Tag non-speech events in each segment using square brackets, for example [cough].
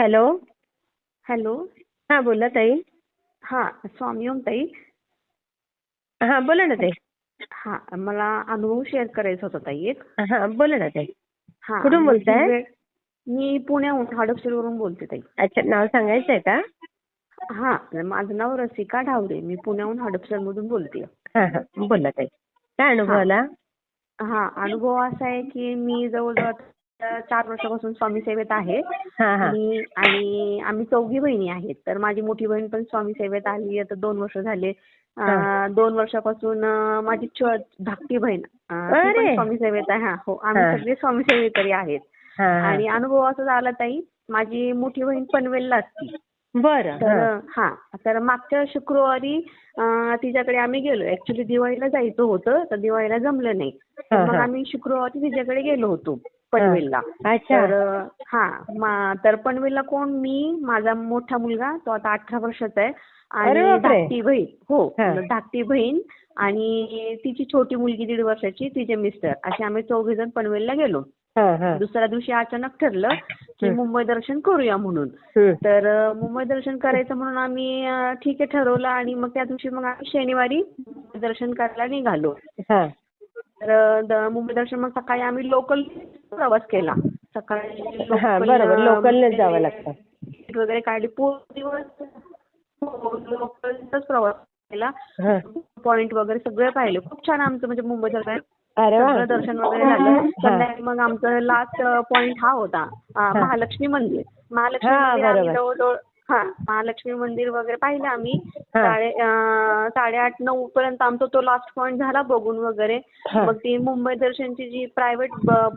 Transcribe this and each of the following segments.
Hello? Hello? हां बोला ताई. हा स्वामी ओम ताई. हां बोला ना ताई. हा मला अनुभव शेअर करायचा होता ताई एक. हां बोला ना ताई. हा कुठून बोलताय? मी पुण्याहून हडपसरवरून बोलते ताई. अच्छा नाव सांगायचं आहे का? हा माझं नाव रसिका ढावरे मी पुण्याहून हडपसरमधून बोलते. हां हां बोला ताई. काय अनुभव हां. आला? हा अनुभव असा आहे की मी जवळजवळ चार वर्षापासून स्वामी सेवेत आहे. आणि आम्ही चौघी बहिणी आहेत. तर माझी मोठी बहीण पण स्वामी सेवेत आली. आता दोन वर्ष झाले. दोन वर्षापासून माझी धाकटी बहीण स्वामी सेवेत आहे. हा हो. आम्ही. सगळे स्वामी सेवेकरी आहेत. आणि अनुभव असा झाला ताई माझी मोठी बहीण पनवेलला असती. बरं तर हां. तर मागच्या शुक्रवारी तिच्याकडे आम्ही गेलो. ऍक्च्युली दिवाळीला जायचं होतं तर दिवाळीला जमलं नाही. तर मग. आम्ही शुक्रवारी तिच्याकडे गेलो होतो. पनवेलला. तर हा तर पनवेलला कोण? मी माझा मोठा मुलगा तो आता अठरा वर्षाचा आहे. आणि. धाकटी बहीण. हो. धाकटी बहीण आणि तिची छोटी मुलगी दीड वर्षाची तिचे मिस्टर. असे आम्ही चौघे जण पनवेलला गेलो. दुसऱ्या दिवशी अचानक ठरलं की. मुंबई दर्शन करूया म्हणून. तर मुंबई दर्शन करायचं म्हणून आम्ही ठीक आहे ठरवलं आणि मग त्या दिवशी मग आम्ही शनिवारी दर्शन करायला निघालो. तर द- मुंबई दर्शन मग सकाळी आम्ही लोकल प्रवास केला. सकाळी हां बरोबर. लोकलनेच जावं लागतं. तिकीट वगैरे काढली. पूर्ण दिवस हो, लोकलचाच प्रवास केला. हां. पॉइंट वगैरे सगळे पाहिले. खूप छान आमचं म्हणजे मुंबई दर्शन अरे वा. सगळं दर्शन वगैरे झालं. संध्याकाळी मग आमचं लास्ट पॉइंट हा होता. अ, महालक्ष्मी मंदिर. महालक्ष्मी हां, मंदिर आम्ही बरोबर. जवळजवळ हा महालक्ष्मी मंदिर वगैरे पाहिलं आम्ही. साडे साडेआठ नऊ पर्यंत आमचा तो लास्ट पॉइंट झाला बघून वगैरे. मग ती मुंबई दर्शनची जी प्रायव्हेट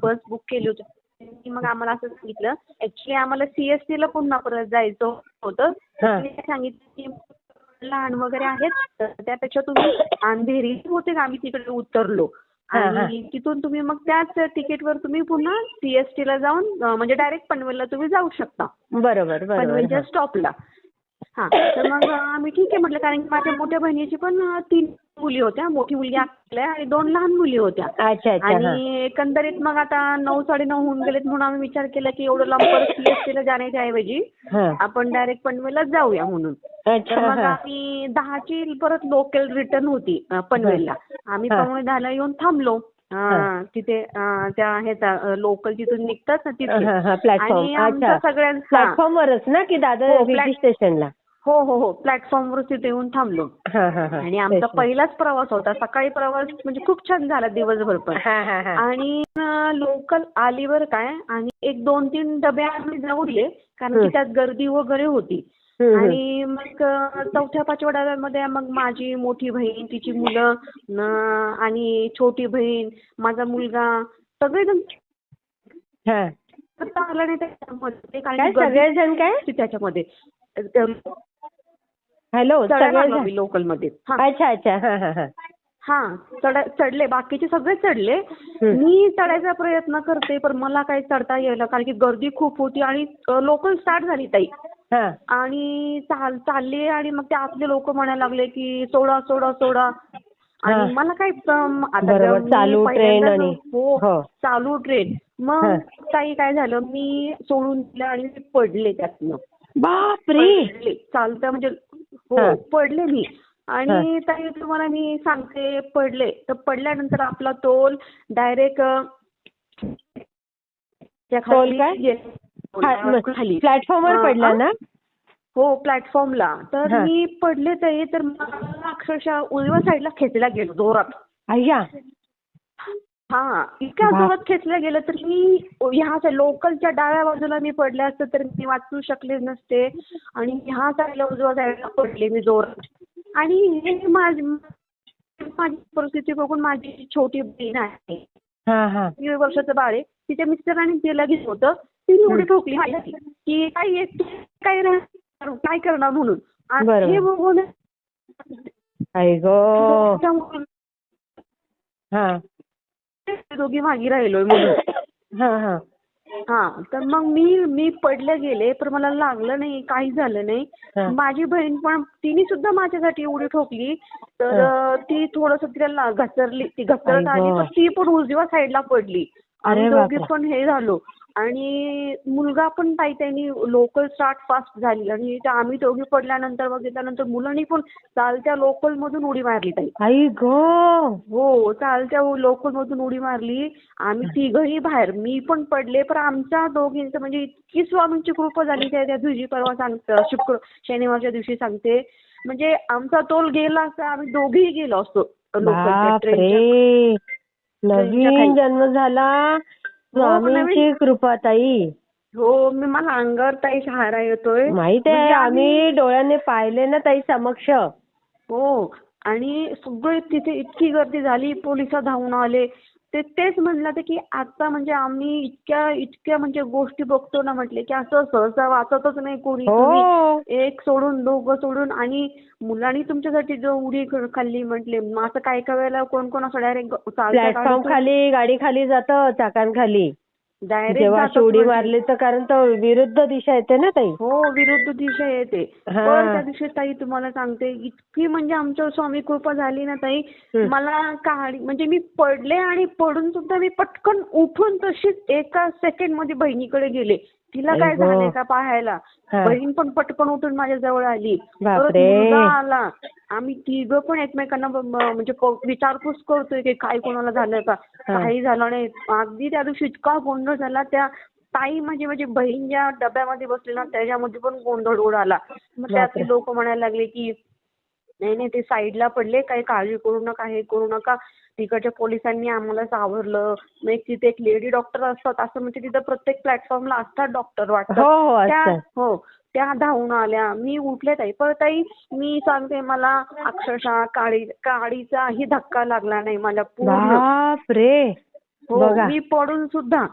बस बुक केली होती त्यांनी मग आम्हाला असं सांगितलं ऍक्च्युली आम्हाला सीएसटी ला पुन्हा परत जायचं होतं. त्यांनी सांगितलं की लहान वगैरे आहेत तर त्यापेक्षा तुम्ही अंधेरी होते का आम्ही तिकडे उतरलो. आणि तिथून तुम्ही मग त्याच तिकीटवर तुम्ही पुन्हा सीएसटी ला जाऊन म्हणजे डायरेक्ट पनवेलला तुम्ही जाऊ शकता. बरोबर बरोबर पनवेलच्या. स्टॉपला. हा तर मग आम्ही ठीक आहे म्हटलं कारण की माझ्या मोठ्या बहिणीची पण तीन मुली होत्या. मोठी मुलगी आपल्या आणि दोन लहान मुली होत्या. आणि एकंदरीत मग आता नऊ साडेनऊ होऊन गेलेत म्हणून आम्ही विचार केला की एवढं लांब परत सीएसटी ला जाण्याच्या ऐवजी आपण डायरेक्ट पनवेललाच जाऊया म्हणून. तर मग हां. आम्ही दहाची परत लोकल रिटर्न होती पनवेलला. आम्ही हा. पावणे दहाला येऊन थांबलो. हा. तिथे त्या ह्याचा लोकल जिथून निघतात ना तिथे. हां हां प्लॅटफॉर्म आणि आमचा सगळ्यांचा प्लॅटफॉर्मवरच ना की दादर हो, स्टेशनला हो हो हो. प्लॅटफॉर्मवर तिथे येऊन थांबलो. हां हां हां. आणि आमचा. पहिलाच प्रवास होता. सकाळी प्रवास म्हणजे खूप छान झाला दिवसभर पण. हां हां हां. आणि लोकल आली बरं काय आणि एक दोन तीन डबे आम्ही जाऊले कारण की हं. त्यात गर्दी वगैरे होती. हं, हं. आणि मग चौथ्या पाचव्या डब्यामध्ये मग माझी मोठी बहीण तिची मुलं आणि छोटी बहीण माझा मुलगा सगळेजण. हां. करता आलं नाही त्याच्यामध्ये काय सगळेजण त्याच्यामध्ये. हॅलो लोकलमध्ये. हा. अच्छा अच्छा. हां हां हां. हा चढ चढले बाकीचे सगळे चढले. मी चढायचा प्रयत्न करते पण मला काही चढता येईना कारण की गर्दी खूप होती आणि लोकल स्टार्ट झाली ताई. आणि चाल चालली आणि मग ते आपले लोक म्हणायला लागले की सोडा सोडा सोडा. आणि मला मी चालू ट्रेन आणि- हो हो. चालू ट्रेन. मग ताई काय झालं मी सोडून दिलं आणि पडले त्यातनं बापरे चालतं म्हणजे हा. पडले मी आणि ताई तुम्हाला मी सांगते पडले तर पडल्यानंतर आपला तोल डायरेक्ट तोल काय? खाली. प्लॅटफॉर्मवर पडला. ना? हो प्लॅटफॉर्मला तर. मी पडले ताई तर मला अक्षरशः उजव्या साईडला खेचला गेलो जोरात. अय्या हा इतक्या. जोरात खेचलं गेलं तर मी ह्या लोकलच्या डाव्या बाजूला मी पडले असते तर मी वाचू शकले नसते. आणि ह्या साईडला उजव्या साईडला पडले मी जोरात. आणि हे माझी माझी परिस्थिती बघून माझी छोटी बहीण आहे. वर्षाचं बाळ आहे. तिच्या मिस्टरांनी तिला घेतलं होतं. तिने उडी ठोकली माझ्यासाठी की काय काय राहणार, काय करणार म्हणून आणि. हे बघून हां दोघी मागे राहिलोय म्हणून हां तर मग मी मी पडले गेले पण मला लागलं नाही काही झालं. नाही माझी बहीण पण तिने सुद्धा माझ्यासाठी उडी ठोकली तर. ती थोडस तिला घसरली ती घसरत आली. पण ती पण उजव्या साईडला पडली आणि दोघी. पण हे झालो आणि मुलगा पण ताई त्यांनी लोकल स्टार्ट फास्ट झाली. आणि त्या आम्ही दोघी पडल्यानंतर बघितल्यानंतर मुलांनी पण चालत्या लोकल मधून उडी मारली ताई. आई गो! हो चालत्या लोकल मधून उडी मारली. आम्ही तिघही बाहेर. मी पण पडले पण आमच्या दोघींचं म्हणजे इतकी स्वामींची कृपा झाली. त्या त्या दिवशी परवा सांगतं शुक्र शनिवारच्या दिवशी सांगते. म्हणजे आमचा तोल गेला असता आम्ही दोघेही गेलो असतो ट्रेनच्या नवीन. जन्म झाला. स्वामींची नवीन. कृपा ताई हो मी मला अंगावर ताई शहारा येतोय. माहीत आहे म्हणजे आम्ही डोळ्याने पाहिले ना ताई समक्ष. हो आणि सगळे तिथे इतकी गर्दी झाली पोलीस धावून आले. ते तेच म्हणलं होतं की आता म्हणजे आम्ही इतक्या इतक्या म्हणजे गोष्टी बघतो ना म्हटले की असं सहसा वाचतच नाही कोणी. तुम्ही हो एक सोडून दोघं सोडून आणि मुलांनी तुमच्यासाठी जो उडी ख- खाल्ली म्हटले. मग असं काय काय वेळेला कोण कोण असं डायरेक्ट प्लॅटफॉर्म खाली गाडी खाली जातं चाकांखाली जेव्हा उडी मारली तर कारण तो विरुद्ध दिशा येते ना ताई हो विरुद्ध दिशा येते. पण त्या दिवशी ताई तुम्हाला सांगते इतकी म्हणजे आमच्यावर स्वामी कृपा झाली ना ताई. मला काळी म्हणजे मी पडले आणि पडून सुद्धा मी पटकन उठून तशीच एका सेकंडमध्ये बहिणीकडे गेले तिला काय. झालंय का पाहायला. बहीण पण पटकन उठून माझ्या जवळ आली परत. मुलगा आला आम्ही तिघं पण एकमेकांना म्हणजे विचारपूस करतोय की काय कोणाला झालं का. काही झालं नाही अगदी त्या दिवशी इतका गोंधळ झाला त्या ताई म्हणजे माझी बहीण ज्या डब्यामध्ये बसली ना त्याच्यामध्ये पण गोंधळ उडाला मग. त्यातले लोक म्हणायला लागले की नाही नाही ते साईडला पडले काही काळजी करू नका हे करू नका. तिकडच्या पोलिसांनी आम्हाला सावरलं. मग तिथे एक लेडी डॉक्टर असतात असं म्हणजे तिथं प्रत्येक प्लॅटफॉर्मला असतात डॉक्टर हो वाटतं. हो त्या असतं हो त्या धावून आल्या. मी उठले ताई. पण ताई मी सांगते मला अक्षरशः काळी काळीचाही धक्का लागला नाही मला पूर्ण. हो मी पडून सुद्धा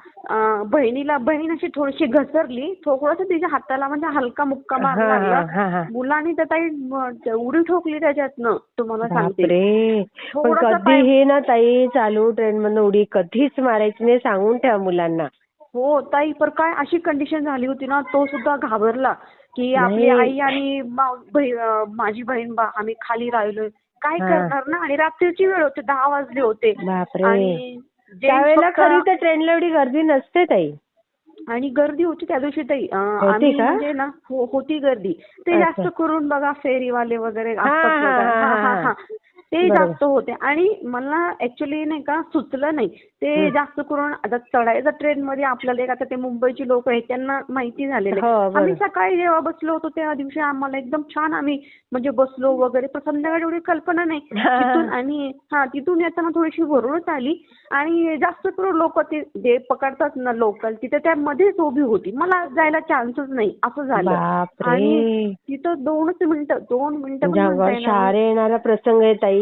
बहिणीला बहीण अशी थोडीशी घसरली थोडंसं तिच्या हाताला म्हणजे हलका मुक्का मार हा, लागला. हा, हा. मुलांनी तर ताई उडी ठोकली त्याच्यातनं तुम्हाला सांगते. पण पाय- कधीही ना ताई चालू ट्रेन मधून उडी कधीच मारायची नाही सांगून ठेवा मुलांना. हो ताई पण काय अशी कंडिशन झाली होती ना तो सुद्धा घाबरला की आपली. आई आणि माझी बहीण बा आम्ही खाली राहिलोय. काय हा. करणार ना? आणि रात्रीची वेळ होती दहा वाजले होते. आणि त्यावेळेला खरी तर ट्रेनला एवढी गर्दी नसते ताई आणि गर्दी होती त्या दिवशी ताई आम्ही का? म्हणजे ना हो होती गर्दी ते. जास्त करून बघा फेरीवाले वगैरे हा, असतात हा, बघा. हा, हा, हा, हा. हा. ते. जास्त होते आणि मला ऍक्च्युली नाही का सुचलं नाही ते हं. जास्त करून आता चढायचं ट्रेन मध्ये आपल्याला एक आता ते मुंबईची लोक आहेत त्यांना माहिती झालेलं हो, आहे बरोबर. आम्ही सकाळी जेव्हा बसलो होतो त्या दिवशी आम्हाला एकदम छान आम्ही म्हणजे बसलो वगैरे पण संध्याकाळी एवढी कल्पना नाही [laughs] हा. तिथून आणि हा तिथून येताना थोडीशी भरूनच आली आणि जास्त करून लोक ते जे पकडतात ना लोकल तिथे त्या मध्येच उभी होती मला जायला चान्सच नाही असं झालं आणि तिथं दोनच मिनिटं दोन मिनिटं येणार प्रसंग आहे ताई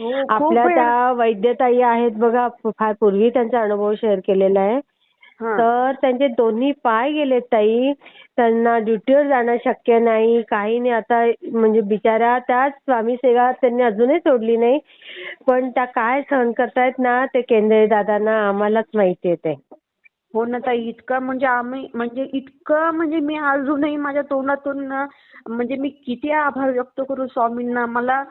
हो, खूप आपल्या. त्या वैद्यताई आहेत बघा फार पूर्वी त्यांचा अनुभव शेअर केलेला आहे. हा. तर त्यांचे दोन्ही पाय गेलेत ताई. त्यांना ड्युटीवर जाणं शक्य नाही. काही नाही आता म्हणजे बिचाऱ्या त्याच स्वामी सेवा त्यांनी अजूनही सोडली नाही. पण त्या काय सहन करतायत ना ते केंद्रे दादांना आम्हालाच माहिती आहे ते. हो ना ताई इतकं म्हणजे आम्ही म्हणजे इतकं म्हणजे मी अजूनही माझ्या तोंडातून ना म्हणजे मी किती आभार व्यक्त करू स्वामींना मला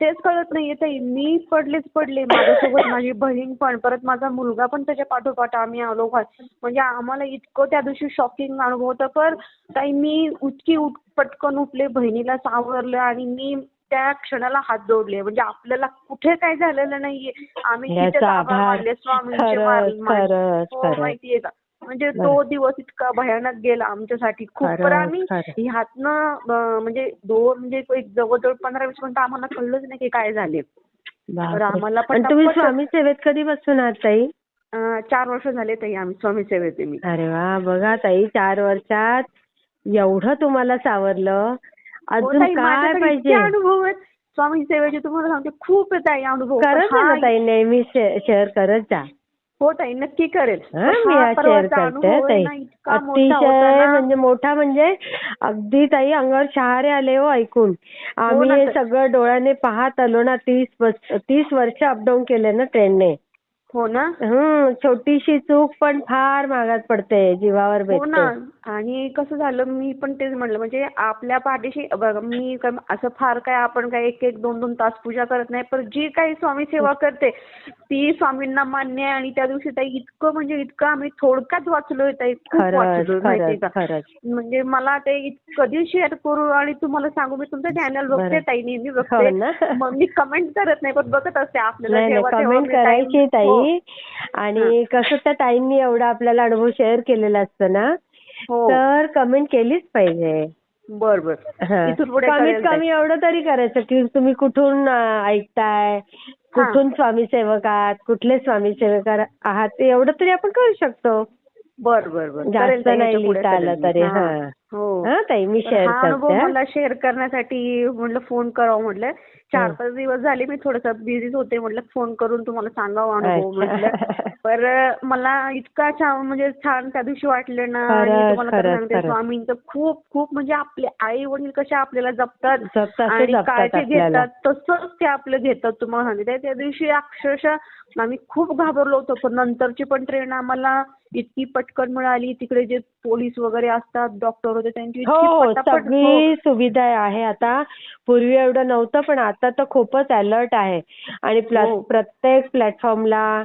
तेच कळत नाहीये ताई मी पडलेच पडले माझ्यासोबत माझी बहीण पण परत माझा मुलगा पण त्याच्या पाठोपाठ आम्ही आलो म्हणजे आम्हाला इतकं त्या दिवशी शॉकिंग अनुभव होतं पण ताई मी उठकी उठ पटकन उठले बहिणीला सावरलं आणि मी त्या क्षणाला हात जोडले. म्हणजे आपल्याला कुठे काय झालेलं नाहीये. आम्ही किती आभार मानले स्वामींचे हो माहितीये का? म्हणजे. तो दिवस इतका भयानक गेला आमच्यासाठी. खूप पण आम्ही. ह्यातनं म्हणजे दोन म्हणजे जवळजवळ पंधरा वीस मिनिटं आम्हाला कळलंच नाही की काय झाले. बापरे. आम्हाला पण तुम्ही स्वामी सेवेत कधीपासून आहात ताई? चार वर्ष झाले ताई आम्ही स्वामी सेवेचे मी. अरे वा बघा ताई चार वर्षात एवढं तुम्हाला सावरलं. अजून ताई, काय पाहिजे? अनुभव आहेत. स्वामी सेवेचे तुम्हाला सांगते खूप आहेत ताई अनुभव. करत हा- ना ताई नेहमी शेअर करत जा. हो ताई नक्की करेल. हा, मी हा शेअर करते ताई. अतिशय म्हणजे मोठा म्हणजे अगदी ताई अंगावर शहारे आले हो ऐकून. आम्ही ना हे. सगळं डोळ्याने पाहत आलो ना तीस तीस वर्ष अपडाऊन केले ना ट्रेनने. हो छोटीशी चूक पण फार महागात पडते जीवावर हो ना बेतते आणि कसं झालं मी पण तेच म्हणलं म्हणजे आपल्या पाठीशी बघा मी असं फार काय आपण काय एक एक दोन दोन तास पूजा करत नाही पण जी काही स्वामी सेवा करते ती स्वामींना मान्य आहे आणि त्या दिवशी ताई इतकं म्हणजे इतकं आम्ही थोडक्यात वाचलोय ताई म्हणजे मला ते कधी शेअर करू आणि तुम्हाला सांगू मी तुमचं चॅनल बघते. ताई नेहमी हो बघते ना? मग मी कमेंट करत नाही पण बघत असते आपल्याला जेव्हा करायची हो. ताई आणि कसं त्या ताईंनी एवढा आपल्याला अनुभव शेअर केलेला असतो ना हो. तर कमेंट केलीच पाहिजे. बर बर. हा. इथून पुढे कमीत. कमी एवढं तरी करायचं की तुम्ही कुठून ऐकताय कुठून स्वामी सेवक आहात कुठले स्वामी सेवक आहात ते एवढं तरी आपण करू शकतो. बर बर बर. जास्त नाही लिहिता आलं तरी. हा. हा. हो. हा ताई मी शेअर हा करते हा. मला शेअर करण्यासाठी म्हटलं फोन करावं म्हटलं. चार पाच दिवस झाले मी थोडंसं बिझीच होते म्हटलं फोन करून तुम्हाला सांगावं अनुभव म्हटलं. पर मला इतका छान म्हणजे छान त्या दिवशी वाटलं ना आणि तुम्हाला खरं सांगते. स्वामींचं खूप खूप म्हणजे आपले आई वडील कसे आपल्याला जपतात आणि काळजी. घेतात तसंच ते आपलं घेतात तुम्हाला सांगते त्या दिवशी अक्षरशः आम्ही खूप घाबरलो होतो पण नंतरची पण ट्रेन आम्हाला इतकी पटकन मिळाली तिकडे जे पोलीस वगैरे असतात डॉक्टर होते त्यांची हो इतकी हो. सगळी सुविधा आहे आता पूर्वी एवढं नव्हतं पण आता तर खूपच अलर्ट आहे आणि हो. प्रत्येक प्लॅटफॉर्मला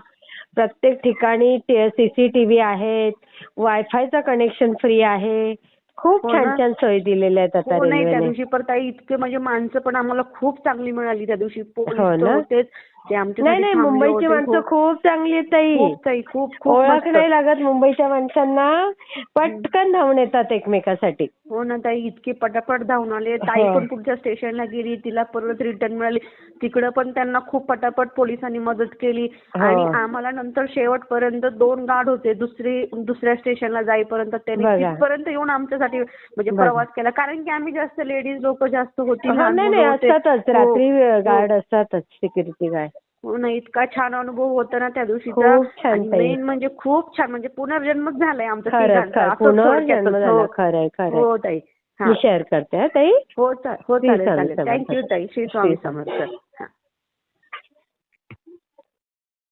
प्रत्येक ठिकाणी सीसीटीव्ही आहेत वायफायचं कनेक्शन फ्री आहे खूप हो छान? छान सोयी दिलेल्या आहेत आता त्या दिवशी पर ताई इतके म्हणजे माणसं पण आम्हाला खूप चांगली मिळाली त्या दिवशी पोलीस तर ना? होतेच ते आमच्यासाठी नाही नाही मुंबईची. माणसं खूप चांगली आहेत ताई ओळख. नाही लागत मुंबईच्या माणसांना पटकन धावून येतात एकमेकासाठी हो ना ताई इतके पटापट धावून आले ताई. पण पुढच्या स्टेशनला गेली तिला परत रिटर्न मिळाली तिकडं पण त्यांना खूप पटापट पोलिसांनी मदत केली. आणि आम्हाला नंतर शेवटपर्यंत दोन गार्ड होते दुसरी दुसऱ्या स्टेशनला जाईपर्यंत त्यांनी. तिथपर्यंत येऊन आमच्यासाठी म्हणजे. प्रवास केला कारण की आम्ही जास्त लेडीज लोक जास्त होती नाही. असतातच हो. रात्री हो. गार्ड असतातच सिक्युरिटी गार्ड हो ना इतका छान अनुभव होता ना त्या दिवशीचा खूप छान ताई. मेन म्हणजे खूप छान म्हणजे पुनर्जन्मच झालाय आमचा खरंच तिघांचा. खरं असं पुनर्जन्म. झाला हो. खरंय खरंय हो ताई हा मी शेअर करते हा ताई हो चा- हो श्री चालेल स्वामी चालेल समर्थ. थँक्यू ताई श्री स्वामी श्री स्वामी. समर्थ